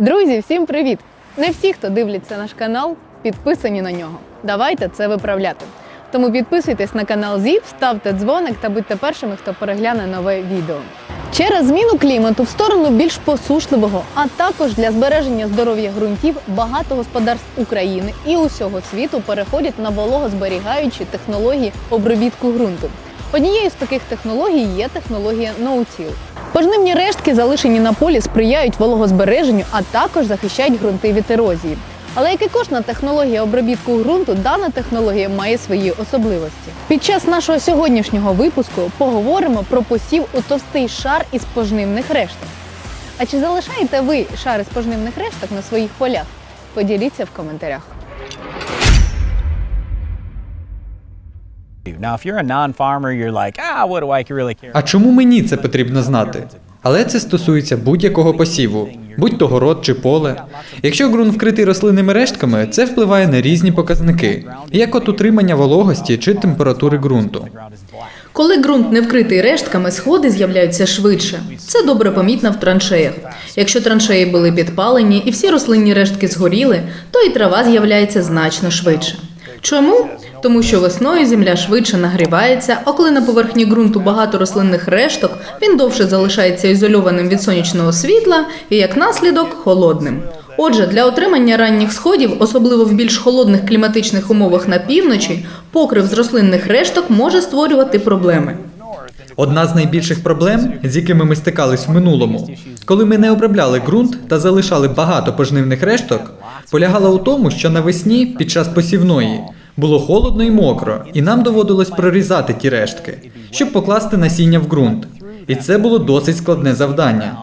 Друзі, всім привіт! Не всі, хто дивляться наш канал, підписані на нього. Давайте це виправляти. Тому підписуйтесь на канал ЗІП, ставте дзвоник та будьте першими, хто перегляне нове відео. Через зміну клімату в сторону більш посушливого, а також для збереження здоров'я ґрунтів багато господарств України і усього світу переходять на вологозберігаючі технології обробітку ґрунту. Однією з таких технологій є технологія No-Till. Пожнивні рештки, залишені на полі, сприяють вологозбереженню, а також захищають ґрунти від ерозії. Але як і кожна технологія обробітку ґрунту, дана технологія має свої особливості. Під час нашого сьогоднішнього випуску поговоримо про посів у товстий шар із пожнивних решток. А чи залишаєте ви шар із пожнивних решток на своїх полях? Поділіться в коментарях. А чому мені це потрібно знати? Але це стосується будь-якого посіву, будь то город чи поле. Якщо ґрунт вкритий рослинними рештками, це впливає на різні показники, як от утримання вологості чи температури ґрунту. Коли ґрунт не вкритий рештками, сходи з'являються швидше. Це добре помітно в траншеях. Якщо траншеї були підпалені і всі рослинні рештки згоріли, то і трава з'являється значно швидше. Чому? Тому що весною земля швидше нагрівається, а коли на поверхні ґрунту багато рослинних решток, він довше залишається ізольованим від сонячного світла і як наслідок холодним. Отже, для отримання ранніх сходів, особливо в більш холодних кліматичних умовах на півночі, покрив з рослинних решток може створювати проблеми. Одна з найбільших проблем, з якими ми стикались в минулому, коли ми не обробляли ґрунт та залишали багато пожнивних решток, полягала у тому, що навесні під час посівної було холодно і мокро, і нам доводилось прорізати ті рештки, щоб покласти насіння в ґрунт. І це було досить складне завдання.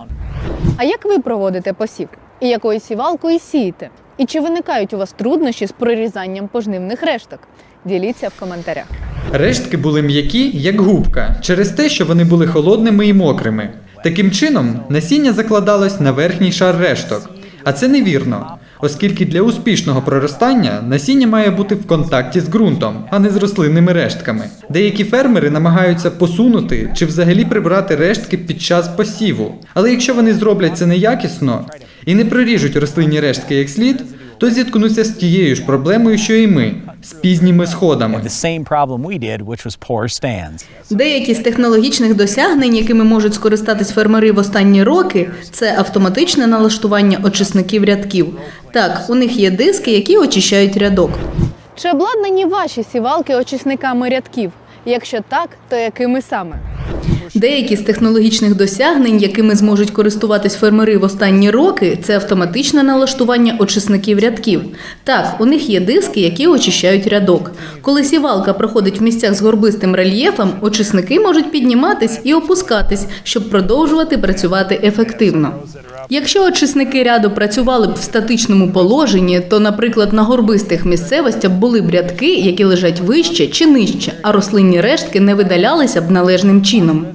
А як ви проводите посів? І якою сівалкою сієте? І чи виникають у вас труднощі з прорізанням пожнивних решток? Діліться в коментарях. Рештки були м'які, як губка, через те, що вони були холодними і мокрими. Таким чином, насіння закладалось на верхній шар решток. А це невірно, оскільки для успішного проростання насіння має бути в контакті з ґрунтом, а не з рослинними рештками. Деякі фермери намагаються посунути чи взагалі прибрати рештки під час посіву. Але якщо вони зроблять це неякісно і не проріжуть рослинні рештки як слід, то зіткнуться з тією ж проблемою, що і ми з пізніми сходами. The same problem we did, which was poor stands. Деякі з технологічних досягнень, якими можуть скористатись фермери в останні роки, це автоматичне налаштування очисників рядків. Так, у них є диски, які очищають рядок. Чи обладнані ваші сівалки очисниками рядків? Якщо так, то якими саме? Деякі з технологічних досягнень, якими зможуть користуватись фермери в останні роки, це автоматичне налаштування очисників рядків. Так, у них є диски, які очищають рядок. Коли сівалка проходить в місцях з горбистим рельєфом, очисники можуть підніматись і опускатись, щоб продовжувати працювати ефективно. Якщо очисники ряду працювали б в статичному положенні, то, наприклад, на горбистих місцевостях були б рядки, які лежать вище чи нижче, а рослинні рештки не видалялися б належним чином.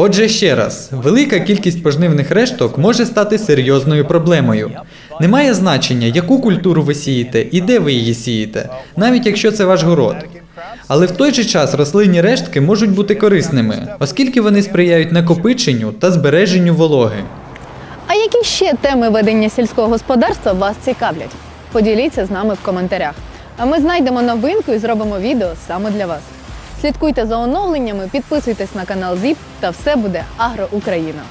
Отже, ще раз, велика кількість пожнивних решток може стати серйозною проблемою. Немає значення, яку культуру ви сієте і де ви її сієте, навіть якщо це ваш город. Але в той же час рослинні рештки можуть бути корисними, оскільки вони сприяють накопиченню та збереженню вологи. А які ще теми ведення сільського господарства вас цікавлять? Поділіться з нами в коментарях. А ми знайдемо новинку і зробимо відео саме для вас. Слідкуйте за оновленнями, підписуйтесь на канал ЗІП та все буде Агро Україна.